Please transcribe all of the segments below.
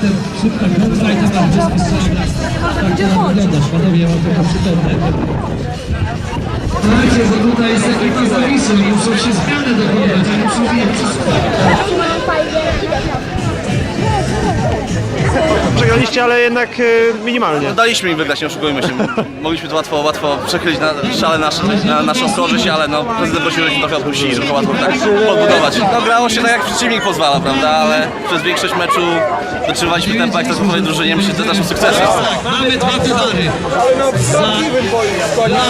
potem szybka kontra i tam artystki strzelają. Tak to wyglądasz, panowie, ja mam trochę przytomne. Słuchajcie, bo tutaj oni muszą się zmiany dokonywać, oni muszą je przesuwać. Ale jednak e, minimalnie. Daliśmy im wygrać, nie oszukujmy się. Mogliśmy to łatwo, łatwo przechylić na szale nasze, na naszą korzyść, ale no, prezydent prosił, żebyśmy trochę odpuścili, żeby to łatwo tak podbudować. No grało się tak jak przeciwnik pozwala, prawda, ale przez większość meczu dotrzymywaliśmy tempa jak to w drużynie, myślę, że to naszym sukcesem. Mamy dwa puchary. Za, dla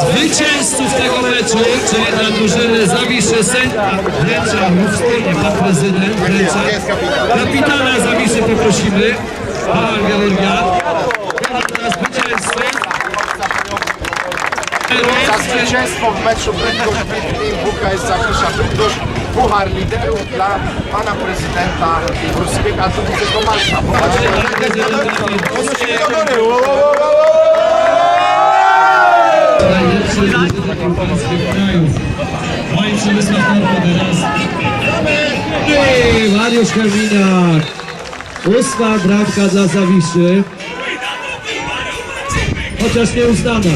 zwycięzców tego meczu, czyli dla drużyny Zawiszy Sęka wręcza wspólnie pan prezydent wręcza. Kapitana Zawiszy poprosimy, zwycięzcy. Za zwycięstwo w meczu Bydgoszcz Bitwin WKS Zawisza Bydgoszcz Puchar Liderów dla pana prezydenta Ruskiego, a tu widzę to Malta. Najlepszy muzyka polskich krajów. Moim Mariusz Kaminiak. Ósma bramka dla Zawiszy. Chociaż nieuznana.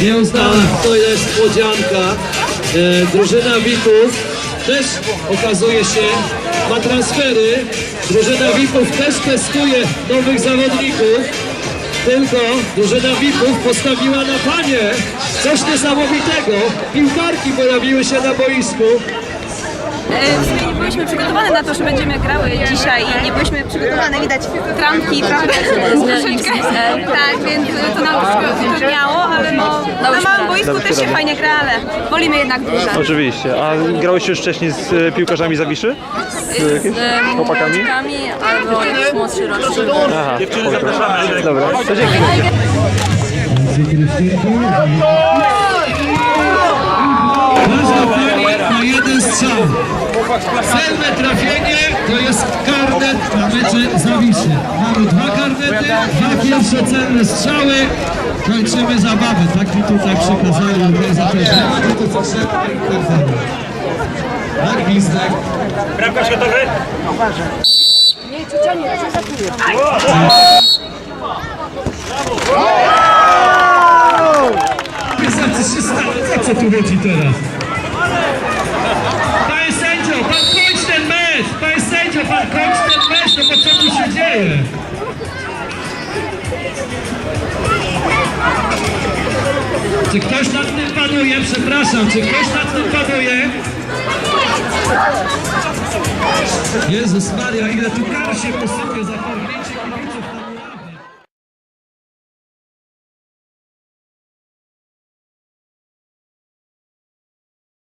Nieuznana to jest podzianka. E, drużyna Witów też okazuje się ma transfery. Drużyna Witów też testuje nowych zawodników. Tylko drużyna VIP-ów postawiła na panie. Coś niesamowitego. Piłkarki pojawiły się na boisku. E, W sumie nie byliśmy przygotowane na to, że będziemy grały dzisiaj i nie byliśmy przygotowane, widać trampki, prawda, troszeczkę, tak, więc to nam troszkę utrudniało, ale no, na małym boisku też się fajnie gra, ale wolimy jednak duże. Oczywiście. A grałyście już wcześniej z e, piłkarzami Zawiszy? Z jakimiś chłopakami? albo jakiś młodszy rocznik. Aha, spoko. Dobra, to dzięki. Ma jeden strzał. Celne trafienie to jest karnet na mecze Zawiszy. Mamy dwa karnety, dwa pierwsze celne strzały. Kończymy zabawę. Tak mi tutaj przekazali organizatorzy. Tak, gwizdek. Bramkarz gotowy? Co się stało? O co tu chodzi teraz? Ten mecz! Panie sędzio, pan kończ ten mecz, no bo co tu się dzieje? Czy ktoś nad tym panuje? Przepraszam, czy ktoś nad tym panuje? Jezus Maria, ile tu kar się posypie za karę.